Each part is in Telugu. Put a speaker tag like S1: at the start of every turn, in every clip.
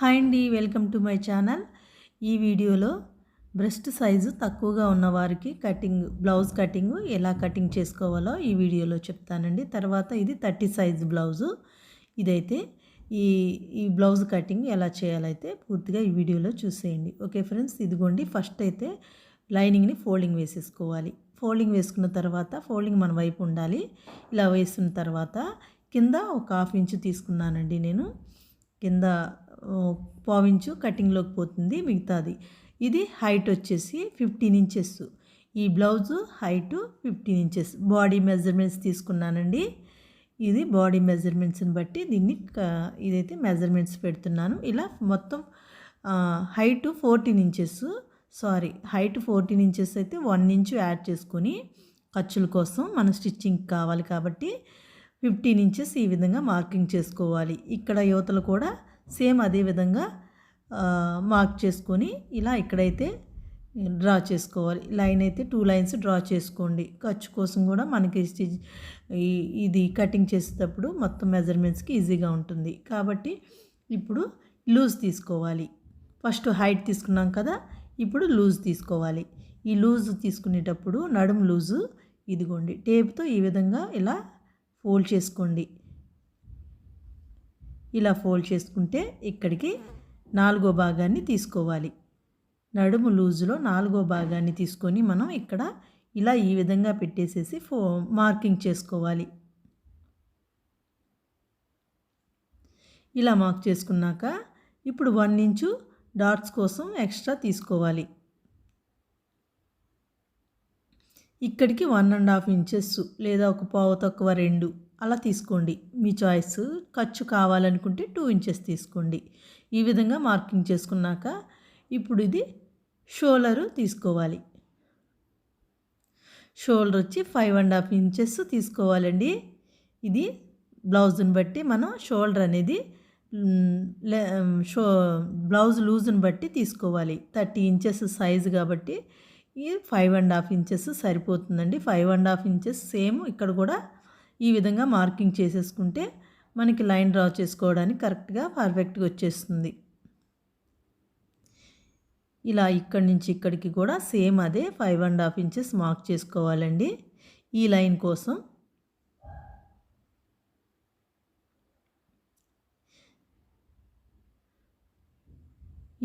S1: హాయ్ అండి వెల్కమ్ టు మై ఛానల్. ఈ వీడియోలో బ్రెస్ట్ సైజు తక్కువగా ఉన్న వారికి కటింగ్ బ్లౌజ్ కటింగ్ ఎలా కటింగ్ చేసుకోవాలో ఈ వీడియోలో చెప్తానండి. తర్వాత ఇది థర్టీ సైజ్ బ్లౌజు. ఇదైతే ఈ ఈ బ్లౌజ్ కటింగ్ ఎలా చేయాలైతే పూర్తిగా ఈ వీడియోలో చూసేయండి. ఓకే ఫ్రెండ్స్ ఇదిగోండి. ఫస్ట్ అయితే లైనింగ్ని ఫోల్డింగ్ వేసేసుకోవాలి. ఫోల్డింగ్ వేసుకున్న తర్వాత ఫోల్డింగ్ మన వైపు ఉండాలి. ఇలా వేసిన తర్వాత కింద ఒక హాఫ్ ఇంచు తీసుకున్నానండి నేను. కింద పావించు కటింగ్లోకి పోతుంది మిగతాది. ఇది హైట్ వచ్చేసి ఫిఫ్టీన్ ఇంచెస్. ఈ blouse height fifteen inches. Body measurements తీసుకున్నానండి. ఇది బాడీ మెజర్మెంట్స్ని బట్టి దీన్ని ఇదైతే మెజర్మెంట్స్ పెడుతున్నాను. ఇలా మొత్తం height fourteen inches. Sorry height fourteen inches అయితే వన్ ఇంచు యాడ్ చేసుకొని ఖర్చుల కోసం మన స్టిచ్చింగ్ కావాలి కాబట్టి ఫిఫ్టీన్ ఇంచెస్ ఈ విధంగా మార్కింగ్ చేసుకోవాలి. ఇక్కడ యువతలు కూడా సేమ్ అదే విధంగా మార్క్ చేసుకొని ఇలా ఇక్కడైతే డ్రా చేసుకోవాలి. లైన్ అయితే టూ లైన్స్ డ్రా చేసుకోండి. ఖర్చు కోసం కూడా మనకి ఇది కటింగ్ చేసేటప్పుడు మొత్తం మెజర్మెంట్స్కి ఈజీగా ఉంటుంది. కాబట్టి ఇప్పుడు లూజ్ తీసుకోవాలి. ఫస్ట్ హైట్ తీసుకున్నాం కదా ఇప్పుడు లూజ్ తీసుకోవాలి. ఈ లూజ్ తీసుకునేటప్పుడు నడుము లూజు ఇదిగోండి. టేప్తో ఈ విధంగా ఇలా ఫోల్డ్ చేసుకోండి. ఇలా ఫోల్డ్ చేసుకుంటే ఇక్కడికి నాలుగో భాగాన్ని తీసుకోవాలి. నడుము లూజులో నాలుగో భాగాన్ని తీసుకొని మనం ఇక్కడ ఇలా ఈ విధంగా పెట్టేసేసి ఫో మార్కింగ్ చేసుకోవాలి. ఇలా మార్క్ చేసుకున్నాక ఇప్పుడు వన్ ఇంచు డాట్స్ కోసం ఎక్స్ట్రా తీసుకోవాలి. ఇక్కడికి వన్ అండ్ హాఫ్ ఇంచెస్ లేదా ఒక పావు తక్కువ రెండు. అలా తీసుకోండి. మీ చాయిస్ ఖర్చు కావాలనుకుంటే టూ ఇంచెస్ తీసుకోండి. ఈ విధంగా మార్కింగ్ చేసుకున్నాక ఇప్పుడు ఇది షోల్డరు తీసుకోవాలి. షోల్డర్ వచ్చి ఫైవ్ అండ్ హాఫ్ ఇంచెస్ తీసుకోవాలండి. ఇది బ్లౌజ్ని బట్టి మనం షోల్డర్ అనేది షో బ్లౌజ్ లూజ్ని బట్టి తీసుకోవాలి. థర్టీ ఇంచెస్ సైజు కాబట్టి ఈ ఫైవ్ అండ్ హాఫ్ ఇంచెస్ సరిపోతుందండి. Five and half inches same ఇక్కడ కూడా ఈ విధంగా మార్కింగ్ చేసేసుకుంటే మనకి లైన్ డ్రా చేసుకోవడానికి కరెక్ట్గా పర్ఫెక్ట్గా వచ్చేస్తుంది. ఇలా ఇక్కడి నుంచి ఇక్కడికి కూడా సేమ్ అదే five and half inches mark చేసుకోవాలండి. ఈ లైన్ కోసం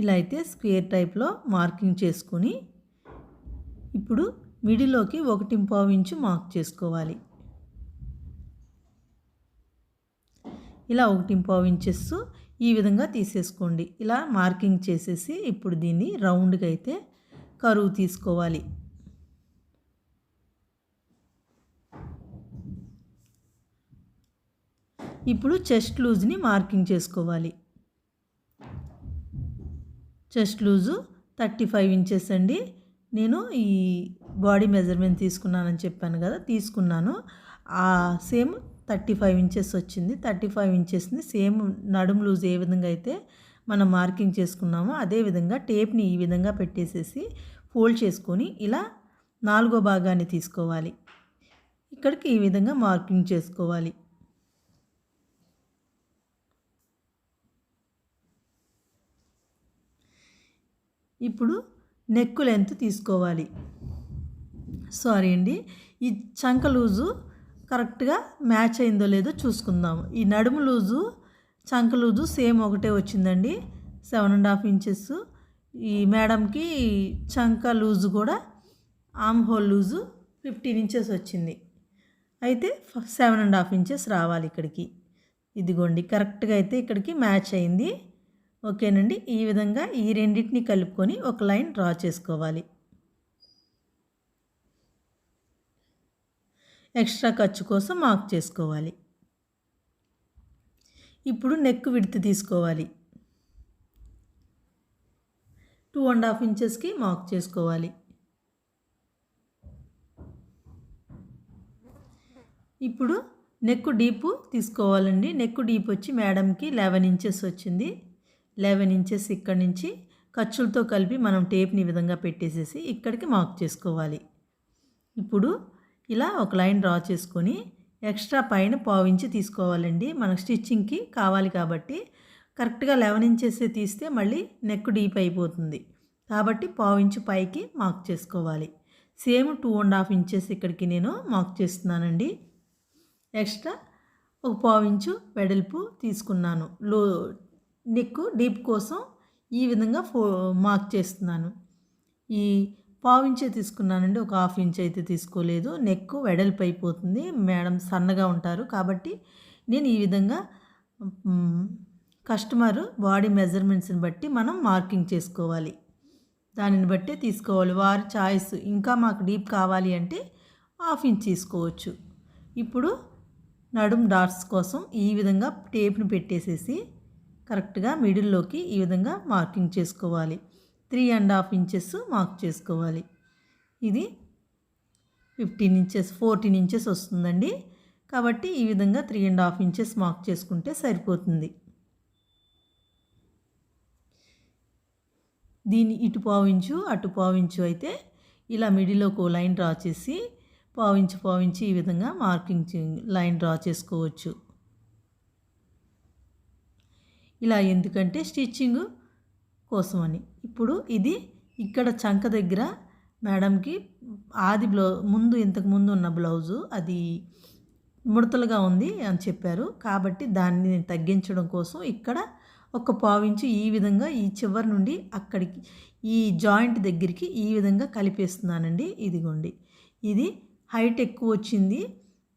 S1: ఇలా అయితే స్క్వేర్ టైప్లో మార్కింగ్ చేసుకొని ఇప్పుడు మిడిల్లోకి ఒకటి పావు ఇంచు మార్క్ చేసుకోవాలి. ఇలా ఒకటి పావు ఇంచెస్ ఈ విధంగా తీసేసుకోండి. ఇలా మార్కింగ్ చేసేసి ఇప్పుడు దీన్ని రౌండ్గా అయితే కరువు తీసుకోవాలి. ఇప్పుడు చెస్ట్ లూజ్ని మార్కింగ్ చేసుకోవాలి. Chest loose thirty five inches అండి. నేను ఈ బాడీ మెజర్మెంట్ తీసుకున్నానని చెప్పాను కదా తీసుకున్నాను. ఆ సేమ్ థర్టీ ఫైవ్ ఇంచెస్ వచ్చింది. థర్టీ ఫైవ్ ఇంచెస్ని సేమ్ నడుము లూజ్ ఏ విధంగా అయితే మనం మార్కింగ్ చేసుకున్నామో అదేవిధంగా టేప్ని ఈ విధంగా పెట్టేసేసి ఫోల్డ్ చేసుకొని ఇలా నాలుగో భాగాన్ని తీసుకోవాలి. ఇక్కడికి ఈ విధంగా మార్కింగ్ చేసుకోవాలి. ఇప్పుడు నెక్ లెంత్ తీసుకోవాలి. సారీ అండి ఈ చంక లూజు కరెక్ట్గా మ్యాచ్ అయిందో లేదో చూసుకుందాం. ఈ నడుము లూజు చంక లూజు సేమ్ ఒకటే వచ్చిందండి. Seven and half inches. ఈ మేడంకి చంక లూజు కూడా arm hole loose fifteen inches వచ్చింది. అయితే సెవెన్ అండ్ హాఫ్ ఇంచెస్ రావాలి ఇక్కడికి. ఇదిగోండి కరెక్ట్గా అయితే ఇక్కడికి మ్యాచ్ అయింది. ఓకేనండి ఈ విధంగా ఈ రెండింటిని కలుపుకొని ఒక లైన్ డ్రా చేసుకోవాలి. ఎక్స్ట్రా ఖర్చు కోసం మార్క్ చేసుకోవాలి. ఇప్పుడు నెక్ విడ్త్ తీసుకోవాలి. టూ అండ్ హాఫ్ ఇంచెస్కి మార్క్ చేసుకోవాలి. ఇప్పుడు నెక్ డీపు తీసుకోవాలండి. నెక్ డీప్ వచ్చి మేడంకి లెవెన్ ఇంచెస్ వచ్చింది. లెవెన్ ఇంచెస్ ఇక్కడ నుంచి ఖర్చులతో కలిపి మనం టేప్ని విధంగా పెట్టేసేసి ఇక్కడికి మార్క్ చేసుకోవాలి. ఇప్పుడు ఇలా ఒక లైన్ డ్రా చేసుకొని ఎక్స్ట్రా పైన పావించి తీసుకోవాలండి. మనకు స్టిచ్చింగ్కి కావాలి కాబట్టి కరెక్ట్గా లెవెన్ ఇంచెస్ తీస్తే మళ్ళీ నెక్ డీప్ అయిపోతుంది. కాబట్టి పావు ఇంచు పైకి మార్క్ చేసుకోవాలి. Same two and half inches ఇక్కడికి నేను మార్క్ చేస్తున్నానండి. ఎక్స్ట్రా ఒక పావు ఇంచు వెడల్పు తీసుకున్నాను. లో నెక్ డీప్ కోసం ఈ విధంగా ఫో మార్క్ చేస్తున్నాను. ఈ పావు ఇంచే తీసుకున్నానండి ఒక హాఫ్ ఇంచ్ అయితే తీసుకోలేదు. నెక్ వెడల్పు అయిపోతుంది మేడం సన్నగా ఉంటారు కాబట్టి నేను ఈ విధంగా కస్టమర్ బాడీ మెజర్మెంట్స్ని బట్టి మనం మార్కింగ్ చేసుకోవాలి. దానిని బట్టే తీసుకోవాలి. వారి చాయిస్ ఇంకా మాకు డీప్ కావాలి అంటే హాఫ్ ఇంచ్ తీసుకోవచ్చు. ఇప్పుడు నడుం డాట్స్ కోసం ఈ విధంగా టేప్ను పెట్టేసేసి కరెక్ట్గా మిడిల్లోకి ఈ విధంగా మార్కింగ్ చేసుకోవాలి. Three and half inches mark చేసుకోవాలి. ఇది ఫిఫ్టీన్ ఇంచెస్ ఫోర్టీన్ ఇంచెస్ వస్తుందండి. కాబట్టి ఈ విధంగా three and half inches mark చేసుకుంటే సరిపోతుంది. దీన్ని ఇటు పావించు అటు పావించు అయితే ఇలా మిడిలో ఒక లైన్ డ్రా చేసి పావించి పావించి ఈ విధంగా మార్కింగ్ లైన్ డ్రా చేసుకోవచ్చు. ఇలా ఎందుకంటే స్టిచ్చింగ్ కోసమని. ఇప్పుడు ఇది ఇక్కడ చంక దగ్గర మేడంకి ఆది బ్లౌ ముందు ఇంతకు ముందు ఉన్న బ్లౌజు అది ముడతలుగా ఉంది అని చెప్పారు. కాబట్టి దాన్ని తగ్గించడం కోసం ఇక్కడ ఒక పావించి ఈ విధంగా ఈ చివరి నుండి అక్కడికి ఈ జాయింట్ దగ్గరికి ఈ విధంగా కలిపేస్తున్నానండి. ఇదిగోండి. ఇది హైట్ ఎక్కువ వచ్చింది.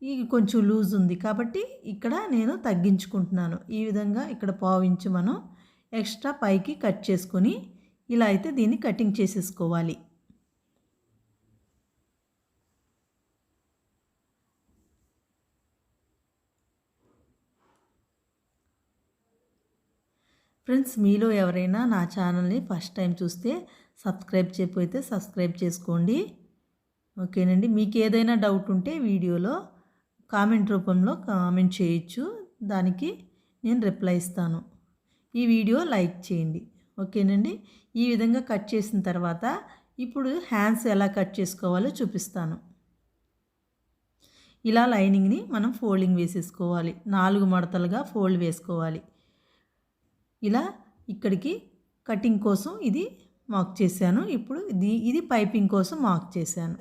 S1: ఇది కొంచెం లూజ్ ఉంది. కాబట్టి ఇక్కడ నేను తగ్గించుకుంటున్నాను. ఈ విధంగా ఇక్కడ పావించి మనం ఎక్స్ట్రా పైకి కట్ చేసుకొని ఇలా అయితే దీన్ని కటింగ్ చేసేసుకోవాలి. ఫ్రెండ్స్ మీలో ఎవరైనా నా ఛానల్ని ఫస్ట్ టైం చూస్తే సబ్స్క్రైబ్ చేయకపోతే సబ్స్క్రైబ్ చేసుకోండి. ఓకేనండి? మీకు ఏదైనా డౌట్ ఉంటే వీడియోలో కామెంట్ రూపంలో కామెంట్ చేయొచ్చు. దానికి నేను రిప్లై ఇస్తాను. ఈ వీడియో లైక్ చేయండి. ఓకేనండి? ఈ విధంగా కట్ చేసిన తర్వాత ఇప్పుడు హ్యాండ్స్ ఎలా కట్ చేసుకోవాలో చూపిస్తాను. ఇలా లైనింగ్ని మనం ఫోల్డింగ్ వేసేసుకోవాలి. నాలుగు మడతలుగా ఫోల్డ్ వేసుకోవాలి. ఇలా ఇక్కడికి కటింగ్ కోసం ఇది మార్క్ చేశాను. ఇప్పుడు ఇది ఇది పైపింగ్ కోసం మార్క్ చేశాను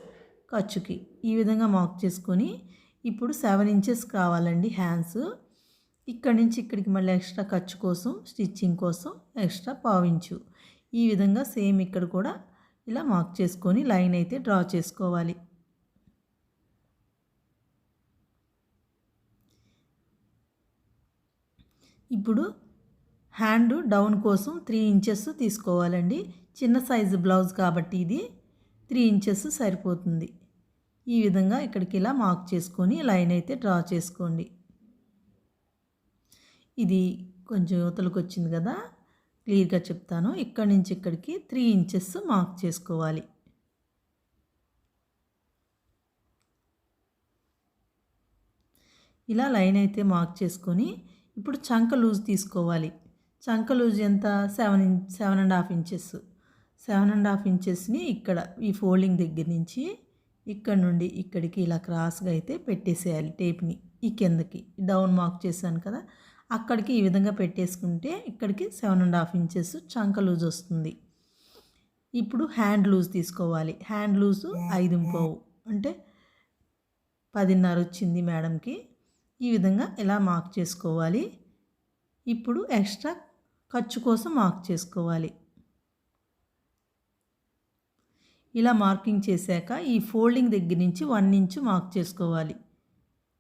S1: ఖర్చుకి. ఈ విధంగా మార్క్ చేసుకొని ఇప్పుడు సెవెన్ ఇంచెస్ కావాలండి హ్యాండ్స్. ఇక్కడి నుంచి ఇక్కడికి మళ్ళీ ఎక్స్ట్రా ఖర్చు కోసం స్టిచ్చింగ్ కోసం ఎక్స్ట్రా పావించు. ఈ విధంగా సేమ్ ఇక్కడ కూడా ఇలా మార్క్ చేసుకొని లైన్ అయితే డ్రా చేసుకోవాలి. ఇప్పుడు హ్యాండ్ డౌన్ కోసం త్రీ ఇంచెస్ తీసుకోవాలండి. చిన్న సైజు బ్లౌజ్ కాబట్టి ఇది త్రీ ఇంచెస్ సరిపోతుంది. ఈ విధంగా ఇక్కడికి ఇలా మార్క్ చేసుకొని లైన్ అయితే డ్రా చేసుకోండి. ఇది కొంచెం యువతలకు వచ్చింది కదా క్లియర్గా చెప్తాను. ఇక్కడి నుంచి ఇక్కడికి త్రీ ఇంచెస్ మార్క్ చేసుకోవాలి. ఇలా లైన్ అయితే మార్క్ చేసుకొని ఇప్పుడు చంక లూజ్ తీసుకోవాలి. చంక లూజ్ ఎంత? Seven in seven and half inches. Seven and half ఇంచెస్ని ఇక్కడ ఈ ఫోల్డింగ్ దగ్గర నుంచి ఇక్కడ నుండి ఇక్కడికి ఇలా క్రాస్గా అయితే పెట్టేసేయాలి టేప్ని. ఈ కిందకి. డౌన్ మార్క్ చేశాను కదా అక్కడికి ఈ విధంగా పెట్టేసుకుంటే ఇక్కడికి సెవెన్ అండ్ హాఫ్ ఇంచెస్ చంక లూజ్ వస్తుంది. ఇప్పుడు హ్యాండ్ లూజ్ తీసుకోవాలి. హ్యాండ్ లూజు ఐదు పోవు. అంటే పదిన్నర వచ్చింది మేడంకి. ఈ విధంగా ఇలా మార్క్ చేసుకోవాలి. ఇప్పుడు ఎక్స్ట్రా ఖర్చు కోసం మార్క్ చేసుకోవాలి. ఇలా మార్కింగ్ చేశాక ఈ ఫోల్డింగ్ దగ్గర నుంచి వన్ ఇంచు మార్క్ చేసుకోవాలి.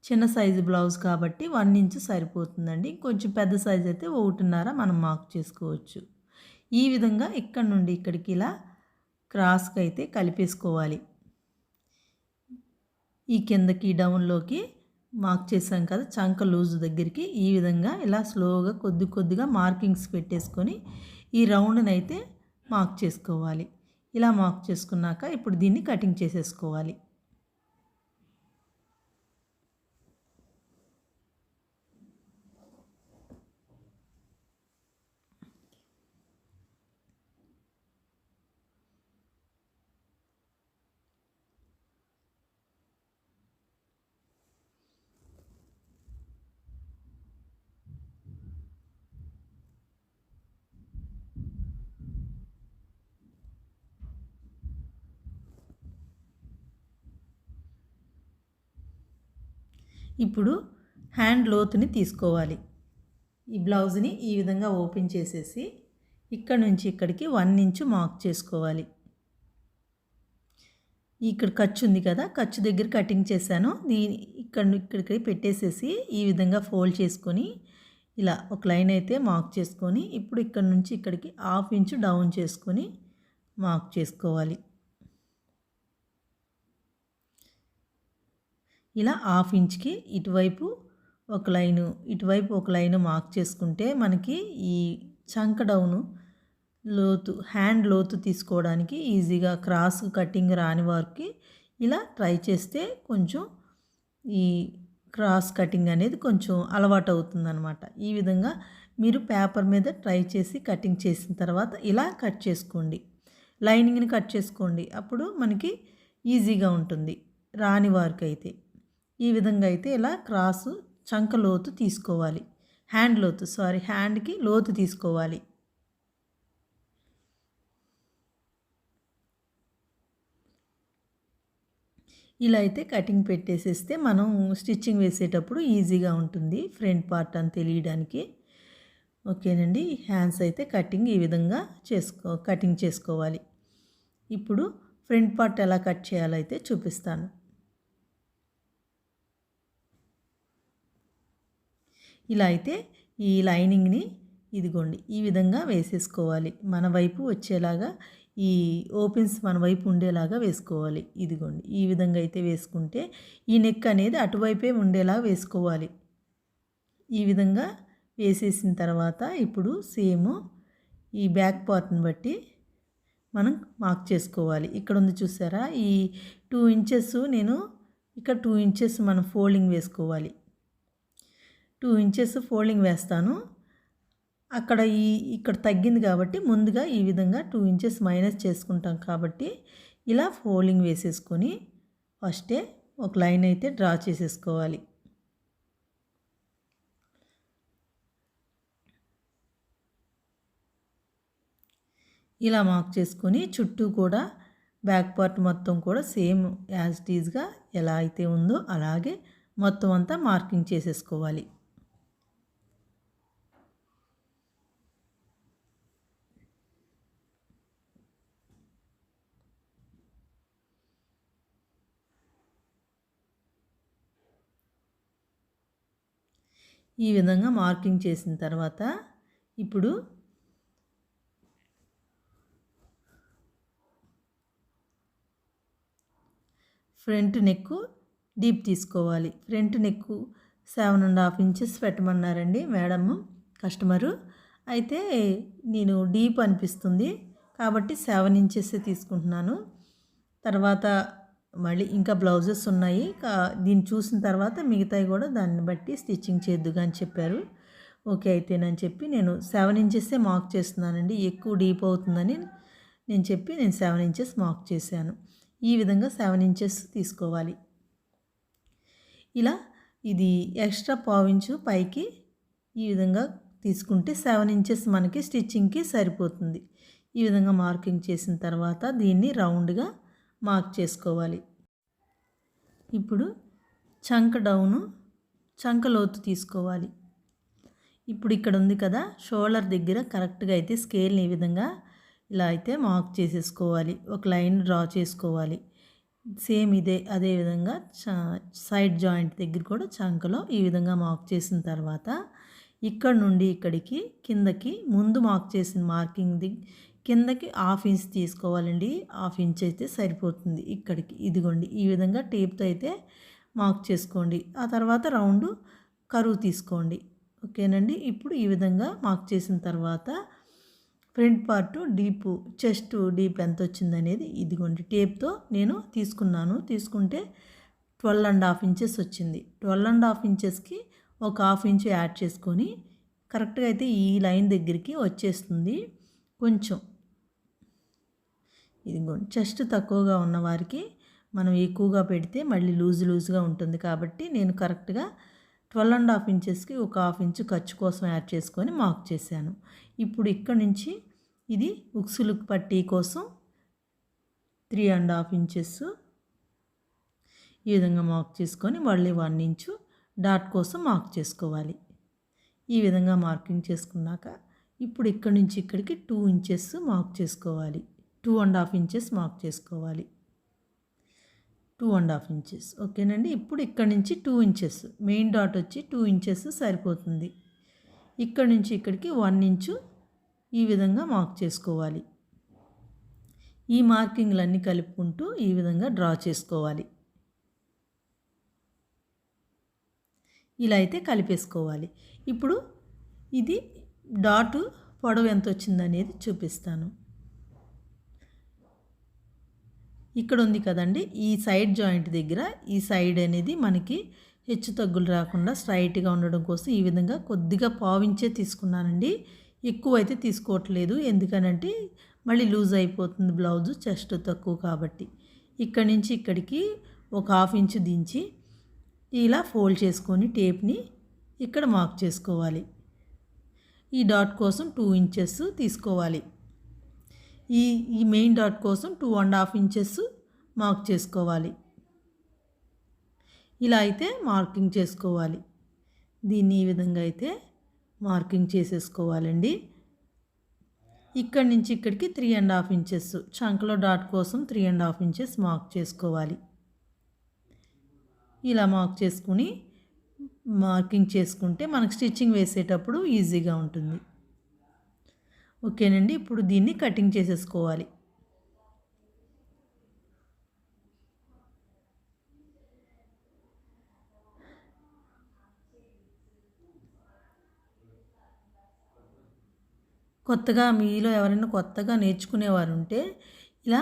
S1: చిన్న సైజు బ్లౌజ్ కాబట్టి వన్ ఇంచ్ సరిపోతుందండి. కొంచెం పెద్ద సైజు అయితే ఒకటిన్నర మనం మార్క్ చేసుకోవచ్చు. ఈ విధంగా ఇక్కడ నుండి ఇక్కడికి ఇలా క్రాస్కి అయితే కలిపేసుకోవాలి. ఈ కిందకి డౌన్లోకి మార్క్ చేసాం కదా చంక లూజ్ దగ్గరికి ఈ విధంగా ఇలా స్లోగా కొద్ది కొద్దిగా మార్కింగ్స్ పెట్టేసుకొని ఈ రౌండ్ని అయితే మార్క్ చేసుకోవాలి. ఇలా మార్క్ చేసుకున్నాక ఇప్పుడు దీన్ని కటింగ్ చేసేసుకోవాలి. ఇప్పుడు హ్యాండ్ లోతుని తీసుకోవాలి. ఈ బ్లౌజ్ని ఈ విధంగా ఓపెన్ చేసేసి ఇక్కడ నుంచి ఇక్కడికి వన్ ఇంచు మార్క్ చేసుకోవాలి. ఇక్కడ ఖర్చు ఉంది కదా ఖర్చు దగ్గర కటింగ్ చేశాను. దీని ఇక్కడ ఇక్కడికి పెట్టేసేసి ఈ విధంగా ఫోల్డ్ చేసుకొని ఇలా ఒక లైన్ అయితే మార్క్ చేసుకొని ఇప్పుడు ఇక్కడ నుంచి ఇక్కడికి హాఫ్ ఇంచు డౌన్ చేసుకొని మార్క్ చేసుకోవాలి. ఇలా హాఫ్ ఇంచ్కి ఇటువైపు ఒక లైను ఇటువైపు ఒక లైను మార్క్ చేసుకుంటే మనకి ఈ చంక డౌను లోతు హ్యాండ్ లోతు తీసుకోవడానికి ఈజీగా క్రాస్ కటింగ్ రాని వారికి ఇలా ట్రై చేస్తే కొంచెం ఈ క్రాస్ కటింగ్ అనేది కొంచెం అలవాటు అవుతుందన్నమాట ఈ విధంగా మీరు పేపర్ మీద ట్రై చేసి కటింగ్ చేసిన తర్వాత ఇలా కట్ చేసుకోండి. లైనింగ్ని కట్ చేసుకోండి. అప్పుడు మనకి ఈజీగా ఉంటుంది. రాని వారికి అయితే ఈ విధంగా అయితే ఇలా క్రాసు చంక లోతు తీసుకోవాలి. హ్యాండ్ లోతు సారీ హ్యాండ్కి లోతు తీసుకోవాలి. ఇలా అయితే కటింగ్ పెట్టేసేస్తే మనం స్టిచ్చింగ్ వేసేటప్పుడు ఈజీగా ఉంటుంది ఫ్రంట్ పార్ట్ అని తెలియడానికి. ఓకేనండి హ్యాండ్స్ అయితే కటింగ్ ఈ విధంగా చేసుకో కటింగ్ చేసుకోవాలి. ఇప్పుడు ఫ్రంట్ పార్ట్ ఎలా కట్ చేయాలో అయితే చూపిస్తాను. ఇలా అయితే ఈ లైనింగ్ని ఇదిగోండి ఈ విధంగా వేసేసుకోవాలి. మన వైపు వచ్చేలాగా ఈ ఓపెన్స్ మన వైపు ఉండేలాగా వేసుకోవాలి. ఇదిగోండి ఈ విధంగా అయితే వేసుకుంటే ఈ నెక్ అనేది అటువైపే ఉండేలా వేసుకోవాలి. ఈ విధంగా వేసేసిన తర్వాత ఇప్పుడు సేమ్ ఈ బ్యాక్ పార్ట్ని బట్టి మనం మార్క్ చేసుకోవాలి. ఇక్కడ ఉంది చూసారా ఈ టూ ఇంచెస్ నేను ఇక్కడ టూ ఇంచెస్ మనం ఫోల్డింగ్ వేసుకోవాలి. టూ ఇంచెస్ ఫోల్డింగ్ వేస్తాను. అక్కడ ఈ ఇక్కడ తగ్గింది కాబట్టి ముందుగా ఈ విధంగా టూ ఇంచెస్ మైనస్ చేసుకుంటాం కాబట్టి ఇలా ఫోల్డింగ్ వేసేసుకొని ఫస్టే ఒక లైన్ అయితే డ్రా చేసేసుకోవాలి. ఇలా మార్క్ చేసుకొని చుట్టూ కూడా బ్యాక్ పార్ట్ మొత్తం కూడా సేమ్ యాజ్ టీజ్గా ఎలా అయితే ఉందో అలాగే మొత్తం అంతా మార్కింగ్ చేసేసుకోవాలి. ఈ విధంగా మార్కింగ్ చేసిన తర్వాత ఇప్పుడు ఫ్రంట్ నెక్ డీప్ తీసుకోవాలి. Front neck seven and half inches పెట్టమన్నారండి madam customer. అయితే నేను డీప్ అనిపిస్తుంది కాబట్టి సెవెన్ ఇంచెస్ తీసుకుంటున్నాను. తర్వాత మళ్ళీ ఇంకా బ్లౌజెస్ ఉన్నాయి. దీన్ని చూసిన తర్వాత మిగతాయి కూడా దాన్ని బట్టి స్టిచ్చింగ్ చేద్దుగా అని చెప్పారు. ఓకే అయితేనని చెప్పి నేను సెవెన్ ఇంచెస్సే మార్క్ చేస్తున్నానండి. ఎక్కువ డీప్ అవుతుందని నేను చెప్పి నేను సెవెన్ ఇంచెస్ మార్క్ చేశాను. ఈ విధంగా సెవెన్ ఇంచెస్ తీసుకోవాలి. ఇలా ఇది ఎక్స్ట్రా పావించు పైకి ఈ విధంగా తీసుకుంటే సెవెన్ ఇంచెస్ మనకి స్టిచ్చింగ్కి సరిపోతుంది. ఈ విధంగా మార్కింగ్ చేసిన తర్వాత దీన్ని రౌండ్గా మార్క్ చేసుకోవాలి. ఇప్పుడు చంక డౌను చంక లోతు తీసుకోవాలి. ఇప్పుడు ఇక్కడ ఉంది కదా షోల్డర్ దగ్గర కరెక్ట్గా అయితే స్కేల్ని ఈ విధంగా ఇలా అయితే మార్క్ చేసేసుకోవాలి. ఒక లైన్ డ్రా చేసుకోవాలి. సేమ్ ఇదే అదే విధంగా సైడ్ జాయింట్ దగ్గర కూడా చంకలో ఈ విధంగా మార్క్ చేసిన తర్వాత ఇక్కడ నుండి ఇక్కడికి కిందకి ముందు మార్క్ చేసిన మార్కింగ్ కిందకి హాఫ్ ఇంచ్ తీసుకోవాలండి. హాఫ్ ఇంచ్ అయితే సరిపోతుంది. ఇక్కడికి ఇదిగోండి. ఈ విధంగా టేప్తో అయితే మార్క్ చేసుకోండి. ఆ తర్వాత రౌండ్ కరువు తీసుకోండి. ఓకేనండి? ఇప్పుడు ఈ విధంగా మార్క్ చేసిన తర్వాత front part deep chest deep ఎంత వచ్చింది అనేది ఇదిగోండి. టేప్తో నేను తీసుకున్నాను. తీసుకుంటే ట్వెల్వ్ అండ్ హాఫ్ ఇంచెస్ వచ్చింది. ట్వెల్వ్ అండ్ హాఫ్ ఇంచెస్కి ఒక హాఫ్ ఇంచ్ యాడ్ చేసుకొని కరెక్ట్గా అయితే ఈ లైన్ దగ్గరికి వచ్చేస్తుంది. కొంచెం ఇదిగోండి చెస్ట్ తక్కువగా ఉన్నవారికి మనం ఎక్కువగా పెడితే మళ్ళీ లూజ్ లూజ్గా ఉంటుంది కాబట్టి నేను కరెక్ట్గా ట్వెల్వ్ అండ్ హాఫ్ ఇంచెస్కి ఒక హాఫ్ ఇంచు ఖర్చు కోసం యాడ్ చేసుకొని మార్క్ చేశాను. ఇప్పుడు ఇక్కడ నుంచి ఇది ఉక్సులు పట్టీ కోసం త్రీ అండ్ హాఫ్ ఇంచెస్ ఈ విధంగా మార్క్ చేసుకొని మళ్ళీ వన్ ఇంచు డాట్ కోసం మార్క్ చేసుకోవాలి. ఈ విధంగా మార్కింగ్ చేసుకున్నాక ఇప్పుడు ఇక్కడ నుంచి ఇక్కడికి టూ ఇంచెస్ మార్క్ చేసుకోవాలి. Two and half inches mark చేసుకోవాలి. Two and half inches. ఓకేనండి? ఇప్పుడు ఇక్కడ నుంచి టూ ఇంచెస్. మెయిన్ డాట్ వచ్చి టూ ఇంచెస్ సరిపోతుంది. ఇక్కడ నుంచి ఇక్కడికి వన్ ఇంచు ఈ విధంగా మార్క్ చేసుకోవాలి. ఈ మార్కింగ్లన్నీ కలుపుకుంటూ ఈ విధంగా డ్రా చేసుకోవాలి. ఇలా అయితే కలిపేసుకోవాలి. ఇప్పుడు ఇది డాటు పొడవు ఎంత వచ్చిందనేది చూపిస్తాను. ఇక్కడ ఉంది కదండి. ఈ సైడ్ జాయింట్ దగ్గర ఈ సైడ్ అనేది మనకి హెచ్చు తగ్గులు రాకుండా స్ట్రైట్గా ఉండడం కోసం ఈ విధంగా కొద్దిగా పావించే తీసుకున్నానండి. ఎక్కువ అయితే తీసుకోవట్లేదు. ఎందుకనంటే మళ్ళీ లూజ్ అయిపోతుంది బ్లౌజు చెస్ట్ తక్కువ కాబట్టి. ఇక్కడి నుంచి ఇక్కడికి ఒక హాఫ్ ఇంచు దించి ఇలా ఫోల్డ్ చేసుకొని టేప్ని ఇక్కడ మార్క్ చేసుకోవాలి. ఈ డాట్ కోసం టూ ఇంచెస్ తీసుకోవాలి. ఈ ఈ మెయిన్ డాట్ కోసం two and half inches mark చేసుకోవాలి. ఇలా అయితే మార్కింగ్ చేసుకోవాలి. దీన్ని ఈ విధంగా అయితే మార్కింగ్ చేసేసుకోవాలండి. ఇక్కడి నుంచి ఇక్కడికి త్రీ అండ్ హాఫ్ ఇంచెస్ చంకలో డాట్ కోసం three and half inches mark చేసుకోవాలి. ఇలా మార్క్ చేసుకుని మార్కింగ్ చేసుకుంటే మనకు స్టిచ్చింగ్ వేసేటప్పుడు ఈజీగా ఉంటుంది. ఓకేనండి ఇప్పుడు దీన్ని కటింగ్ చేసేసుకోవాలి. కొత్తగా మీలో ఎవరైనా కొత్తగా నేర్చుకునేవారు ఉంటే ఇలా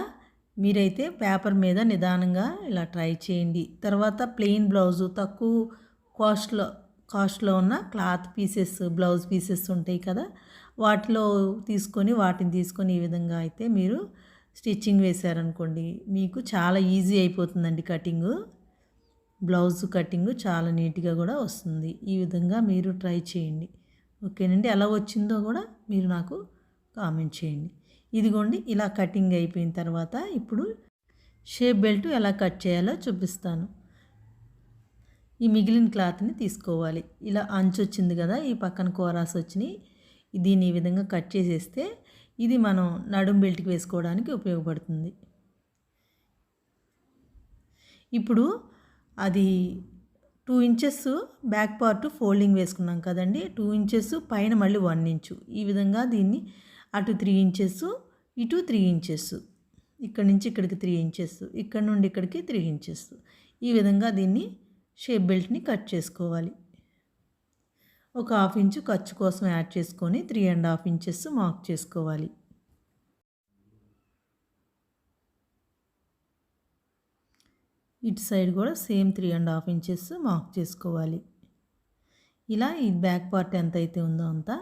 S1: మీరైతే పేపర్ మీద నిదానంగా ఇలా ట్రై చేయండి. తర్వాత ప్లెయిన్ బ్లౌజు తక్కువ కాస్ట్లో కాస్ట్లో ఉన్న క్లాత్ పీసెస్ బ్లౌజ్ పీసెస్ ఉంటాయి కదా వాటిలో తీసుకొని వాటిని తీసుకొని ఈ విధంగా అయితే మీరు స్టిచ్చింగ్ వేశారనుకోండి మీకు చాలా ఈజీ అయిపోతుందండి కటింగు. బ్లౌజ్ కటింగ్ చాలా నీట్గా కూడా వస్తుంది. ఈ విధంగా మీరు ట్రై చేయండి. ఓకేనండి? ఎలా వచ్చిందో కూడా మీరు నాకు కామెంట్ చేయండి. ఇదిగోండి ఇలా కటింగ్ అయిపోయిన తర్వాత ఇప్పుడు షేప్ బెల్ట్ ఎలా కట్ చేయాలో చూపిస్తాను. ఈ మిగిలిన క్లాత్ని తీసుకోవాలి. ఇలా అంచు వచ్చింది కదా ఈ పక్కన కోరాస్ వచ్చినాయి. దీన్ని ఈ విధంగా కట్ చేసేస్తే ఇది మనం నడుం బెల్ట్కి వేసుకోవడానికి ఉపయోగపడుతుంది. ఇప్పుడు అది two inches back part folding వేసుకున్నాం కదండి. టూ ఇంచెస్ పైన మళ్ళీ వన్ ఇంచు. ఈ విధంగా దీన్ని అటు త్రీ ఇంచెస్ ఇటు త్రీ ఇంచెస్. ఇక్కడ నుంచి ఇక్కడికి త్రీ ఇంచెస్ ఇక్కడ నుండి ఇక్కడికి త్రీ ఇంచెస్. ఈ విధంగా దీన్ని షేప్ బెల్ట్ని కట్ చేసుకోవాలి. ఒక హాఫ్ ఇంచు ఖర్చు కోసం యాడ్ చేసుకొని three and half inches mark చేసుకోవాలి. ఇటు సైడ్ కూడా same three and half inches mark చేసుకోవాలి. ఇలా ఈ బ్యాక్ పార్ట్ ఎంత అయితే ఉందో అంతా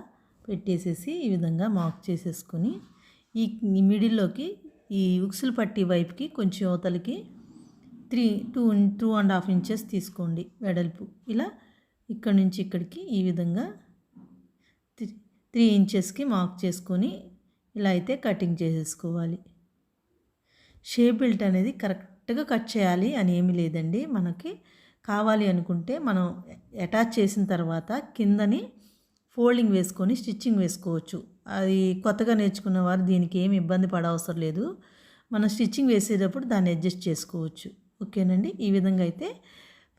S1: పెట్టేసేసి ఈ విధంగా మార్క్ చేసేసుకొని ఈ మిడిల్లోకి ఈ ఉక్సులు పట్టి వైపుకి కొంచెం అవతలకి three two two and half inches తీసుకోండి వెడల్పు. ఇలా ఇక్కడ నుంచి ఇక్కడికి ఈ విధంగా త్రీ ఇంచెస్కి మార్క్ చేసుకొని ఇలా అయితే కటింగ్ చేసేసుకోవాలి. షేప్ బెల్ట్ అనేది కరెక్ట్గా కట్ చేయాలి అని ఏమీ లేదండి. మనకి కావాలి అనుకుంటే మనం అటాచ్ చేసిన తర్వాత కిందని ఫోల్డింగ్ వేసుకొని స్టిచ్చింగ్ వేసుకోవచ్చు. అది కొత్తగా నేర్చుకున్న వారు దీనికి ఏమి ఇబ్బంది పడవసరం లేదు. మనం స్టిచ్చింగ్ వేసేటప్పుడు దాన్ని అడ్జస్ట్ చేసుకోవచ్చు. ఓకేనండి? ఈ విధంగా అయితే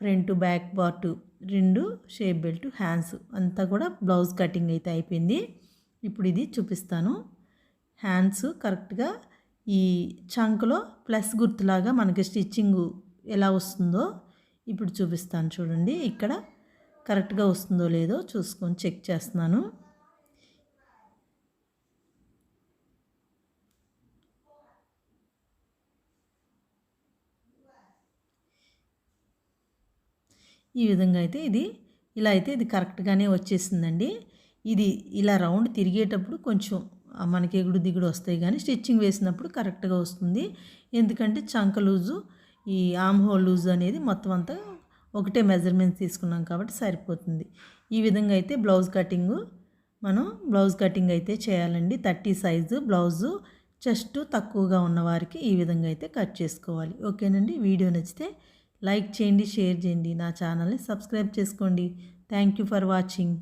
S1: ఫ్రంట్ బ్యాక్ పార్ట్ రెండు షేప్ బెల్ట్ హ్యాండ్స్ అంతా కూడా బ్లౌజ్ కటింగ్ అయితే అయిపోయింది. ఇప్పుడు ఇది చూపిస్తాను. హ్యాండ్స్ కరెక్ట్గా ఈ చంక్లో ప్లస్ గుర్తులాగా మనకి స్టిచ్చింగ్ ఎలా వస్తుందో ఇప్పుడు చూపిస్తాను చూడండి. ఇక్కడ కరెక్ట్గా వస్తుందో లేదో చూసుకొని చెక్ చేస్తున్నాను. ఈ విధంగా అయితే ఇది ఇలా అయితే ఇది కరెక్ట్గానే వచ్చేసిందండి. ఇది ఇలా రౌండ్ తిరిగేటప్పుడు కొంచెం మనకి ఎగుడు దిగుడు వస్తాయి కానీ స్టిచ్చింగ్ వేసినప్పుడు కరెక్ట్గా వస్తుంది. ఎందుకంటే చంక లూజు ఈ ఆమ్ హోల్ లూజ్ అనేది మొత్తం అంతా ఒకటే మెజర్మెంట్ తీసుకున్నాం కాబట్టి సరిపోతుంది. ఈ విధంగా అయితే బ్లౌజ్ కటింగు మనం బ్లౌజ్ కటింగ్ అయితే చేయాలండి. థర్టీ సైజు బ్లౌజు చెస్ట్ తక్కువగా ఉన్నవారికి ఈ విధంగా అయితే కట్ చేసుకోవాలి. ఓకేనండి? వీడియో నచ్చితే లైక్ చేయండి షేర్ చేయండి నా ఛానల్ని సబ్స్క్రైబ్ చేసుకోండి. Thank you for watching